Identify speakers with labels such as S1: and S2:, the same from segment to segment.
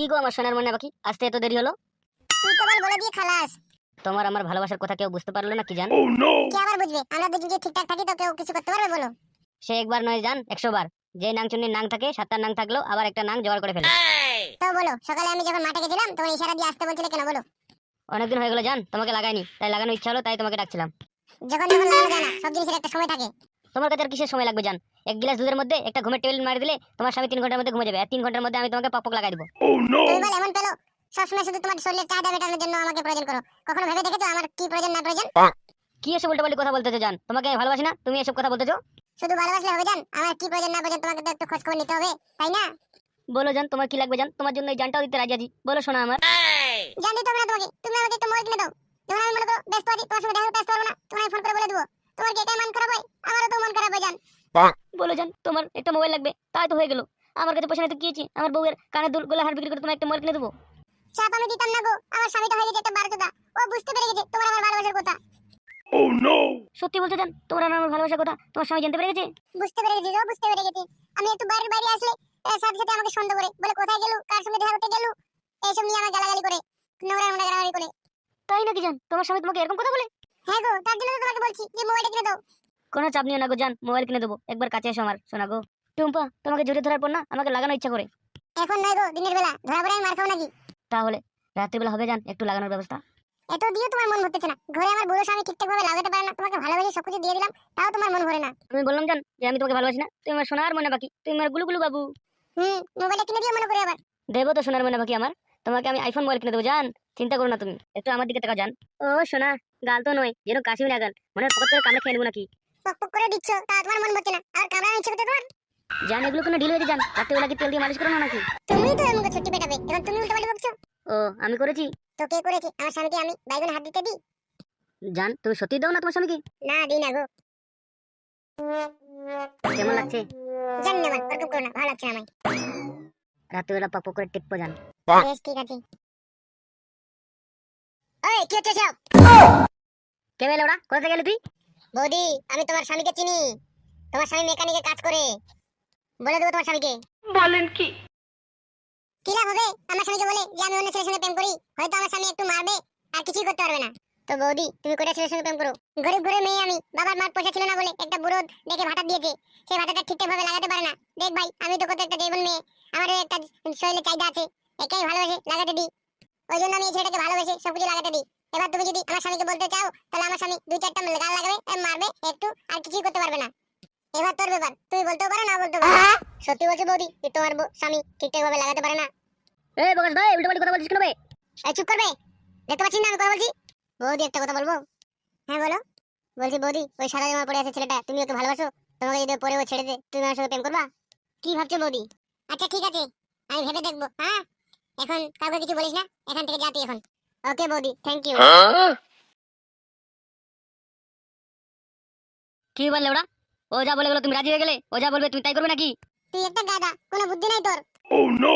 S1: কি গো আমার সোনার মনে বাকি আসতে এত দেরি হলো?
S2: তুই তো বল বলে দিয়ে খালাস।
S1: তোমার আমার ভালোবাসার কথা কেউ বুঝতে পারল না কি জান?
S2: কে আবার বুঝবে? আমরা দুজন ঠিকঠাক থাকি তো কেউ কিছু করতে পারবে বলো।
S1: সে একবার নয় জান একশো বার। যে নাং চুন্নির নাং থাকে সাতটা নাং থাকলেও আবার একটা নাং জোগাড় করে ফেলে।
S2: তো বলো সকালে আমি যখন মাঠে গেছিলাম তখন ইশারা দিয়ে আসতে বলছিলে কেন বলো?
S1: অনেকদিন হয়ে গেলো জান তোমাকে লাগাইনি তাই লাগানোর ইচ্ছা হলো তাই তোমাকে ডাকছিলাম।
S2: যখন যখন লাগানো যায় না সব জিনিসের একটা সময় থাকে।
S1: তোমার কাছে আর কিসের সময় লাগবে জান? এক গ্লাস দুধের মধ্যে একটা ঘুমের টেবিল মারি দিলে তোমার স্বামী তিন ঘণ্টার মধ্যে ঘুমে যাবে আর তিন ঘণ্টার মধ্যে আমি তোমাকে পক পক লাগাই দেবো।
S2: এমন পেল? সবসময় শুধু তোমার শরীরের চাহিদা মেটানোর জন্য আমাকে প্রয়োজন করো। কখনো ভেবে দেখেছ আমার কি প্রয়োজন না প্রয়োজন?
S1: কি এসব উল্টো কথা বলতেছো জান? তোমাকে ভালোবাসি না তুমি এসব কথা বলতেছো?
S2: শুধু ভালোবাসলে হবে জান? আমার কি প্রয়োজন না প্রয়োজন তোমাকে তো একটু খোঁজ খবর নিতে হবে তাই না?
S1: বলো জান তোমার কি লাগবে জান? তোমার জন্য এই জানটাও দিতে রাজি আছি। বলো শোনা আমার।
S2: জান দিতে হবে না তোমাকে। তুমি আমাকে একটু মোবাইল কিনে দাও। যখন আমি মনে করো ব্যস্ত আছি তোমার সঙ্গে দেখা করতে আসতে পারব না। তোমার ফোন করে বলে দেবো। তোমার কি এটাই মন খারাপ হয় আমারও তো মন খারাপ হয় জান।
S1: বলো জান তোমার একটা মোবাইল লাগবে তাই তো হয়ে গেল। আমার কাছে পয়সা নেই তো কি আছে? আমার বউয়ের কানের দুল গোলা হার বিক্রি করে তোমার একটা মোবাইল কিনে দেবো।
S2: চাপ আমি দিতাম না গো আমার স্বামীটা হয়ে গেছে একটা বারোটা ও বুঝতে পেরে গেছে তোমার আমার ভালোবাসার কথা।
S1: ও নো সত্যি বলতে জান তোমার আমার ভালোবাসার কথা তোমার স্বামী জানতে পেরে গেছে?
S2: বুঝতে পেরে গেছি বুঝতে পেরে গেছি। আমি একটু বাইরে বাইরে আসলে সাথে সাথে আমাকে সন্দেহ করে বলে কোথায় গেলু কার সঙ্গে দেখা করতে গেলু এইসব নিয়ে আমার গালাগালি করে নোংরা নোংরা গালাগালি করে।
S1: তাই নাকি জান? তোমার স্বামী তোমাকে এরকম কথা বলে?
S2: হ্যাঁ গো তার জন্য তো তোমাকে বলছি যে মোবাইলটা কিনে দাও।
S1: কোনো চাপ নিও না গো জান মোবাইল কিনে দেবো। একবার কাছে এসো আমার শোনা গো। টুম্পা তোমাকে জড়িয়ে ধরার পর না আমাকে লাগানোর ইচ্ছা করে।
S2: এখন নয় গো দিনের বেলা। ধরা পড়ে আমি মার খাব নাকি?
S1: তাহলে রাত্রিবেলা হবে জান একটু লাগানোর ব্যবস্থা।
S2: এত দিয়ে তোমার মন ভরতেছে না। ঘরে আমার বুড়ো স্বামী ঠিকঠাক ভাবে লাগাতে পারে না তোমাকে ভালোবেসে সবকিছু দিয়ে দিলাম তাও তোমার মন ভরে না।
S1: আমি বললাম জান যে আমি তোমাকে ভালোবাসি না তুমি আমার সোনার মনে বাকি তুমি আমার গুলু গুলু বাবু।
S2: হুম মোবাইলটা কিনে দিও মনে করে আবার।
S1: দেবো তো সোনার মনে বাকি আমার। তোমাকে আমি আইফোন মোবাইল কিনে দেবো জান? চিন্তা করো না তুমি। একটু আমার দিকে তাকাও জান। ও সোনা গাল তো নয়। যেন কাশি না গাল। মনে পকেট করে কামড়ে খেয়ে নেব নাকি?
S2: পক পক করে দিচ্ছ তা তোমার মন ভরছে না। আর কামড়ানো ইচ্ছে করতে তোমার?
S1: জান এগুলো কোনো ঢিল হয়ে যান রাত্রিবেলা কি তেল দিয়ে মালিশ করো না নাকি?
S2: তুমি তো এমন ছুটি পেটাবে। এখন তুমি উল্টো পাল্টা বকছো?
S1: ও আমি করেছি।
S2: তো কে করেছে। আমার স্বামীকে আমি বাইগন হাত দিতে দিই?
S1: জান তুমি সত্যি দাও না তোমার স্বামীকে?
S2: না দিই না গো।
S1: কেমন লাগছে?
S2: জানি না মান, ওরকম করো না ভালো লাগছে না আমার
S1: রাত্রিবেলা পক করে জান।
S2: বেশ ঠিক আছে। ওই কি হচ্ছে সব
S1: কে বেলে ওরা? কোথা গেলি তুই?
S2: বৌদি আমি তোমার স্বামীকে চিনি। তোমার স্বামী মেকানিকে কাজ করে। বলে দেবো তোমার স্বামীকে।
S3: বলেন কি?
S2: কি লাভ হবে? আমার স্বামীকে বলে যে আমি অন্য ছেলের সঙ্গে প্রেম করি। হয়তো আমার স্বামী একটু মারবে আর কিছুই করতে পারবে না। তো বৌদি তুমি কোটা ছেলের সঙ্গে প্রেম করো? গরিব ঘরে মেয়ে আমি। বাবার মার পয়সা ছিল না বলে একটা বুড়ো দেখে ভাতা দিয়েছে। সেই ভাতাটা ঠিকঠাক ভাবে লাগাতে পারে না। দেখ ভাই আমি তো কত একটা জীবন মেয়ে। আমারও একটা শরীরে চাহিদা আছে একাই ভালোবাসে লাগাতে দিই। ওই জন্য আমি এই ছেলেটাকে ভালোবেসে সবকিছু লাগাতে দিই। এবার তুমি যদি আমার স্বামীকে বলতে চাও তাহলে আমার স্বামী দুই চারটা গাল লাগাবে এ মারবে একটু আর কিছুই করতে পারবে না। এবার তোর ব্যাপার তুই বলতেও পারো না বলতে পারো। সত্যি বলছো বৌদি যে তোমার স্বামী ঠিকঠাক ভাবে লাগাতে পারে না।
S1: এ বকাস ভাই উল্টো পাল্টা কথা বলছিস কেন বে?
S2: এই চুপ করবে? দেখতে পাচ্ছিস না আমি কথা বলছি? বৌদি একটা কথা বলব? হ্যাঁ বলো। বলছি বৌদি ওই সাদা জামা পরে আছে ছেলেটা তুমি ওকে ভালোবাসো? তোমাকে যদি পরে ও ছেড়ে দে তুমি আমার সঙ্গে প্রেম করবা? কি ভাবছ বৌদি? আচ্ছা ঠিক আছে। আমি ভেবে দেখব হ্যাঁ? এখন কাউকে কিছু বলিস না এখান থেকে যা তুই এখন। ওকে বৌদি থ্যাংক ইউ
S1: কি বললে ওরা? ও যা বলে গেলো তুমি রাজি হয়ে গেলে? ও যা বলবে তুমি তাই করবে নাকি?
S2: তুই একটা গাদা কোনো বুদ্ধি নাই তোর। ও নো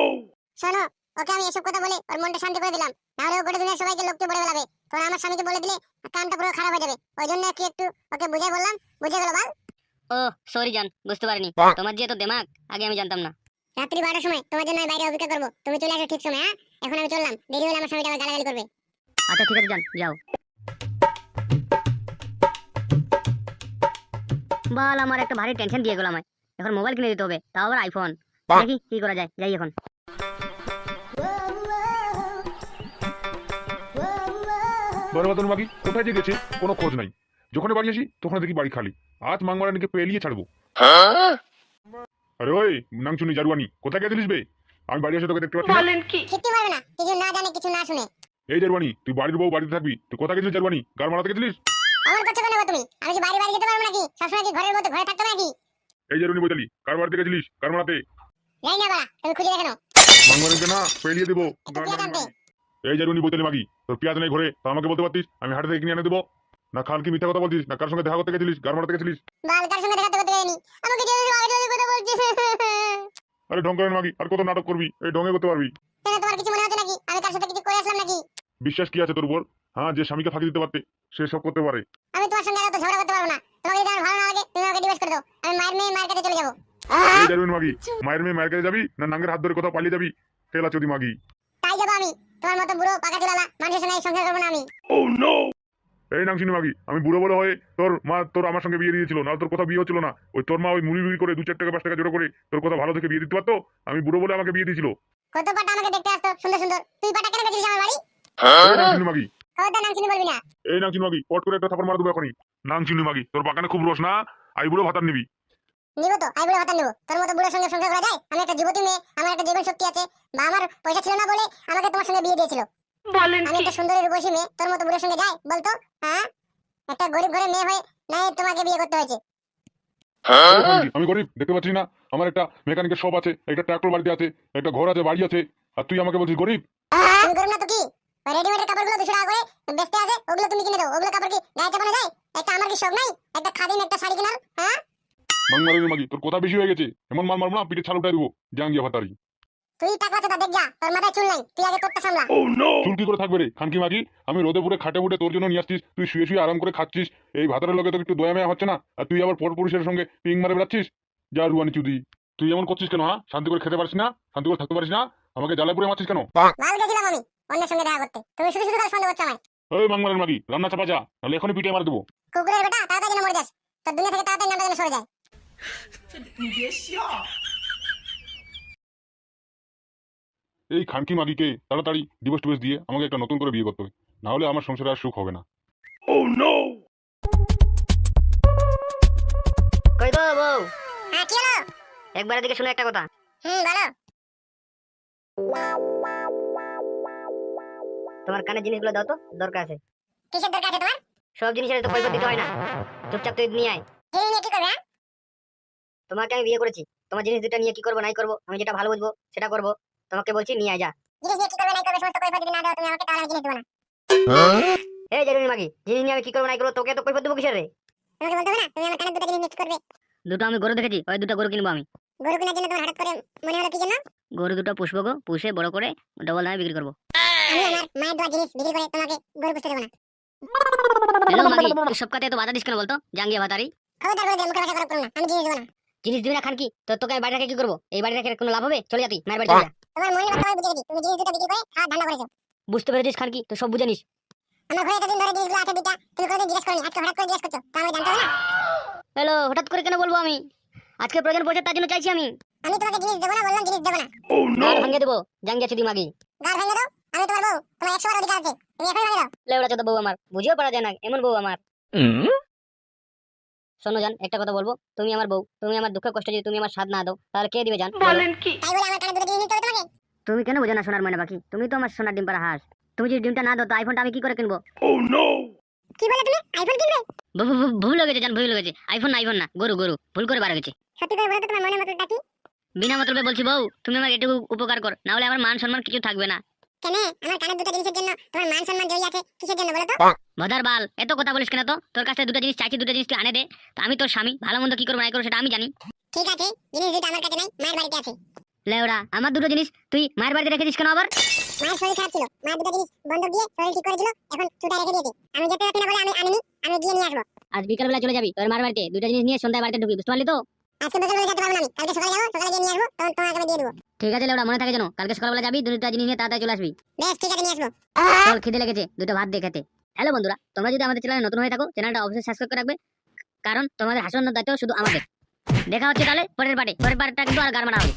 S2: শোনো ওকে আমি এসব কথা বলে ওর মনটা শান্তি করে দিলাম। নাহলে ও গোটা দুনিয়ার সবাইকে লোককে বলে বেড়াবে। তখন আমার স্বামীকে বলে দিলে কামটা পুরো খারাপ হয়ে যাবে। ওই জন্য কি একটু ওকে বুঝাই বললাম? বুঝে গেল বল।
S1: ও সরি জান বুঝতে পারিনি। তোমার যে তো দেমাগ আগে আমি জানতাম না।
S2: রাত্রি বারোটার সময়। তোমার জন্য আমি বাইরে অপেক্ষা করব। তুমি চলে আসো ঠিক সময় হ্যাঁ? এখন আমি চললাম। দেরি হলে আমার স্বামীটা আমার গালাগালি করবে।
S1: আচ্ছা ঠিক আছে জান যাও। বল আমার একটা ভারী টেনশন দিয়ে গেল আমায়। এখন মোবাইল কিনে দিতে হবে তাও আবার আইফোন দেখি কি করা যায় যাই এখন।
S4: মতন বাকি কোথায় যে গেছে কোনো খোঁজ নাই। যখন বাড়ি আসি তখন দেখি বাড়ি খালি। আজ মাংমারানিকে পেলিয়ে ছাড়বো। আরে ওই নাংচুনি জারুয়ানি কোথায় গেছিলিস বে? আমি বাড়ি এসে তোকে দেখতে পাচ্ছি
S3: বলেন কি?
S2: সত্যি পারবে না কিছু না জানে কিছু না শুনে।
S4: এই জারুয়ানি তুই বাড়ির বউ বাড়িতে থাকবি তুই কোথায় গেছিলিস জারুয়ানি? গার মারাতে গেছিলিস?
S2: আমার কথা কেন গো তুমি? আমি কি বাড়ি বাড়ি যেতে পারব নাকি? সবসময় কি ঘরের মধ্যে ঘরে থাকতে নাকি?
S4: এই জারুয়ানি বইতালি কার বাড়িতে গেছিলিস কার মারাতে।
S2: যাই না বাড়া তুমি খুঁজে দেখো
S4: মাংমারানিকে না পেলিয়ে দেবো। এই জারুয়ানি বইতালি মাগি তোর পেঁয়াজ নেই ঘরে তো আমাকে বলতে পারতিস? আমি হাটে থেকে কিনে এনে দেবো। না খান কি মিথ্যা কথা বলছিস? না কার সঙ্গে দেখা করতে গেছিলিস? গার মারাতে গেছিলিস?
S2: বালকার সঙ্গে দেখাতে করতে যাইনি আমাকে যে আগে কথা বলছে?
S4: আরে ঢং করেন মাগি আর কত নাটক করবি? এই ঢঙ্গে করতে পারবি?
S2: কেন তোমার কিছু মনে হচ্ছে নাকি? আমি কার সাথে কিছু করে আসলাম নাকি?
S4: বিশ্বাস কি আছে তোর উপর? হ্যাঁ যে স্বামীকে ফাঁকি দিতে পারতে সে সব করতে পারে।
S2: আমি তোমার সঙ্গে আর অত ঝগড়া করতে পারব না। তোমাকে যদি আমার ভালো না লাগে তুমি আমাকে ডিভোর্স করে দাও। আমি মায়ের মেয়ে মায়ের কাছে চলে যাব।
S4: এই যাবেন মাগি মায়ের মেয়ে মায়ের কাছে যাবি? না নাঙ্গের হাত ধরে কোথাও পালিয়ে যাবি? খেলা চুদি মাগি।
S2: তাই যাব আমি। তোমার মতো বুড়ো পাকা চুলালা মানুষের সঙ্গে সংসার করব না আমি।
S4: এই নাংচিনি মাগি আমি বুড়ো বলে হয়ে তোর মা তোর আমার সঙ্গে বিয়ে দিয়েছিল না তোর কথা বিয়ে হচ্ছিল না। ওই তোর মা ওই মুড়ি মুড়ি করে দু চার টাকা পাঁচ টাকা জোড়ো করে তোর কথা ভালো থেকে বিয়ে দিতে পারতো? আমি বুড়ো বলে আমাকে বিয়ে দিয়েছিল।
S2: কত পাটা আমাকে দেখতে আসতো? সুন্দর সুন্দর। তুই পাটা কেন গেছিস আমার বাড়ি?
S4: এই মাগি
S2: বলবি না?
S4: এই মাগি পট করে একটা থাপড় মারা দেবো এখনই। মাগি তোর বাগানে খুব রস না? আই বুড়ো ভাতার নিবি।
S2: নিবো তো আই বুড়ো ভাতা নিবো। তোর মতো বুড়োর সঙ্গে সংসার করা যায়? আমি একটা যুবতী মেয়ে আমার একটা জীবন শক্তি আছে। বা আমার পয়সা ছিল না বলে আমাকে তোমার সঙ্গে বিয়ে দিয়েছিল। আমি একটা সুন্দরী রূপসী মেয়ে তোর মতো বুড়োর সঙ্গে যায় বলতো? হ্যাঁ? একটা গরিব ঘরের মেয়ে হয়ে নাই তোমাকে বিয়ে করতে হয়েছে।
S4: আমি গরিব দেখতে পাচ্ছিস না। আমার একটা মেকানিকের শপ আছে একটা ট্রাক্টর বাড়িতে আছে একটা ঘর আছে বাড়ি আছে। আর তুই আমাকে বলছিস গরিব?
S2: তুমি গরিব না তো কি? রেডিমেডের কাপড়গুলো দুশো টাকা করে বেচতে আছে ওগুলো তুমি কিনে দাও। ওগুলো কাপড় কি গায়ে চাপানো যায়? একটা আমার কি শখ নাই? একটা খাদিন একটা শাড়ি কেনার হ্যাঁ?
S4: মাংমারি মাগি তোর কথা বেশি হয়ে গেছে। এমন মার মারবো না পিঠে ছাল উঠাই দেবো। জাঙ্গিয়া ভাতারি।
S2: তুই তা দেখ যা তোর মাথায় চুল নাই তুই আগে তোরটা সামলা।
S4: চুল কি করে থাকবে রে? খানকি মাগি আমি রোদে পুরে খাটে উঠে তোর জন্য নিয়ে আসছিস তুই শুয়ে শুয়ে আরাম করে খাচ্ছিস। এই ভাতারের লোকে তোকে একটু দয়া মেয়া হচ্ছে না? আর তুই আবার পর পুরুষের সঙ্গে পিং মারে বেড়াচ্ছিস? যা রুয়ানি চুদি। তুই এমন করছিস কেন হ্যাঁ? শান্তি করে খেতে পারিস না? শান্তি করে থাকতে পারিস না? আমাকে জ্বালায় পুরে মারছিস কেন?
S2: মাল গেছিলাম আমি অন্যের সঙ্গে দেখা করতে। তুমি শুধু শুধু সন্দেহ করছ আমায়।
S4: ওই মাংমারের মাগি রান্না চাপা যা নাহলে এখনই পিঠে মার দেবো।
S2: কুকুরের বেটা তাড়াতাড়ি মরে যাস। তোর দুনিয়া থেকে তাড়াতাড়ি নামটা যেন সরে যায়।
S4: এই খানকি মাগিকে তাড়াতাড়ি ডিভোর্স টিভোর্স দিয়ে আমাকে একটা নতুন করে বিয়ে করতে হবে। না হলে আমার সংসারে আর সুখ হবে না।
S1: কই গো বউ?
S2: হ্যাঁ কি হলো?
S1: একবার এদিকে শুনে একটা কথা।
S2: হুম বলো।
S1: তোমার কানে জিনিসগুলো দাও তো দরকার আছে।
S2: কিসের দরকার আছে তোমার?
S1: সব জিনিসের তো পয়সা দিতে হয় না। চুপচাপ তুই নিয়ে আয়।
S2: জিনিস নিয়ে কি করবে হ্যাঁ?
S1: তোমাকে আমি বিয়ে করেছি। তোমার জিনিস দুটো নিয়ে কি করব নাই করব? আমি যেটা ভালো বুঝব সেটা করব। তোমাকে বলছি নিয়ে যা।
S2: জিনিস নিয়ে কি করবে নাই করবে সমস্ত কৈফত যদি না দাও তুমি আমাকে তাহলে আমি জিনিস দেবো না।
S1: এই জানুনি মাগি জিনিস নিয়ে আমি কি করব নাই করব তোকে তো কৈফত দেবো কিসের রে?
S2: তোমাকে বলতে হবে না? তুমি আমার কানে দুটো জিনিস নিয়ে কি করবে।
S1: দুটো আমি গরু দেখেছি ওই দুটো গরু কিনবো আমি।
S2: গরু কেনার জন্য তোমার হঠাৎ করে মনে হলো কি জন্য
S1: গরু দুটো পুষবো গো পুষে বড় করে ডবল দামে বিক্রি করব।
S2: আমি আমার মায়ের দেওয়া জিনিস বিক্রি করে তোমাকে গরু পুষতে দেবো না।
S1: হ্যালো মাগি তুই সব কথায় তো বাধা দিস কেন বলতো? জাঙ্গিয়া ভাতারি।
S2: খবরদার বলে মুখে খারাপ করো না আমি জিনিস দেবো না।
S1: জিনিস দিবি না খান কি? তো তোকে আমি বাড়ি রেখে কি করব? এই বাড়ি রেখে কোনো লাভ হবে? চলে যাতি মায়ের বাড়ি চলে যা।
S2: তোমার মনের কথা আমি বুঝে গেছি তুমি জিনিস দুটো বিক্রি করে খাওয়ার ধান্দা করেছ
S1: বুঝতে পেরেছিস খান কি তো সব বুঝে নিস।
S2: আমার ঘরে এতদিন ধরে জিনিসগুলো আছে দুটা তুমি কোনোদিন জিজ্ঞেস করনি। আজকে হঠাৎ করে জিজ্ঞেস করছ তা আমি জানতে হবে না?
S1: হ্যালো হঠাৎ করে কেন বলব আমি? আজকে প্রয়োজন পয়সা তার জন্য চাইছি আমি।
S2: আমি তোমাকে জিনিস দেবো না বললাম জিনিস দেবো না।
S1: গাল ভাঙে দেবো জাঙ্গিয়া চুদি মাগি
S2: গাল ভেঙে দাও আমি তোমার বউ তোমার একশো বার অধিকার আছে। তুমি এখনই ভেঙে দাও।
S1: লেওড়া চোদ্দ বউ আমার বুঝেও পারা যায় না এমন বউ আমার। শোনো জান একটা কথা বলব তুমি আমার বউ তুমি আমার দুঃখ কষ্ট যদি তুমি আমার স্বাদ না দাও তাহলে কে দিবে জান? বলো?
S3: বলেন কি
S2: তাই বলে আমার কানে দুটো জিনিস নিতে হবে তোমাকে
S1: তুমি কেন বোঝো না সোনার ময়না বাকি তুমি তো আমার সোনার ডিম পাড়া হাঁস। তুমি যদি ডিমটা না দাও তো আইফোনটা আমি কি করে কিনবো?
S2: কি বলে তুমি? আইফোন কিনবে?
S1: ভু- ভু- ভু- ভুল হয়ে গেছে জান ভুল হয়ে গেছে। আইফোন না আইফোন না। গরু গরু। ভুল করে বার গেছে।
S2: সত্যি করে বলো তো তোমার মনের মতো কি?
S1: বিনা মতলবে বলছি বউ তুমি আমার এটুকু উপকার কর। না হলে আমার মান সম্মান কিছু থাকবে না।
S2: কেন? আমার কানের দুটো জিনিসের জন্য তোমার মান সম্মান জড়িয়ে আছে কিসের জন্য বলো তো?
S1: ভদার বাল এত কথা বলিস কেন তো? তোর কাছে দুটো জিনিস চাইছি দুটো জিনিস তুই আনে দে। তো আমি তোর স্বামী ভালো মন্দ কি করব না করব সেটা আমি জানি।
S2: ঠিক আছে জিনিস দুটো আমার কাছে নাই মায়ের বাড়িতে আছে।
S1: লেওড়া আমার দুটো জিনিস তুই মায়ের বাড়িতে রেখেছিস কেন আবার?
S2: মায়ের শরীর খারাপ ছিল। মায়ের দুটো জিনিস বন্ধক দিয়ে শরীর ঠিক করেছিল এখন চুটা রেখে দিয়েছি। আমি যেতে না বলে আমি আনিনি আমি গিয়ে নিয়ে আসব।
S1: আজ বিকাল বেলা চলে যাবি তোর বাড়িতে দুটো জিনিস নিয়ে সন্ধ্যায় বাড়িতে ঢুকবি বুঝতে পারলি তো?
S2: আজকে বিকেল বেলা যেতে পারব না আমি কালকে সকালে যাব সকালে গিয়ে নিয়ে আসব তখন তোমাকে আমি দিয়ে দেবো।
S1: ঠিক আছে লেওড়া মনে থাকে যেন কালকে সকালবেলা যাবি দুটো জিনিস নিয়ে তাড়াতাড়ি চলে আসবি।
S2: বেশ ঠিক আছে নিয়ে আসব।
S1: চল খিদে লেগেছে দুটো ভাত দিয়ে খেতে। হ্যালো বন্ধুরা তোমরা যদি আমাদের চ্যানেলে নতুন হয়ে থাকো চ্যানেলটা অবশ্যই সাবস্ক্রাইব করে রাখবে কারণ তোমাদের হাসানোর দায়িত্ব শুধু আমাদের। দেখা হচ্ছে তাহলে পরের পার্টে পরের পার্টটা কিন্তু আর গার মারা হবে।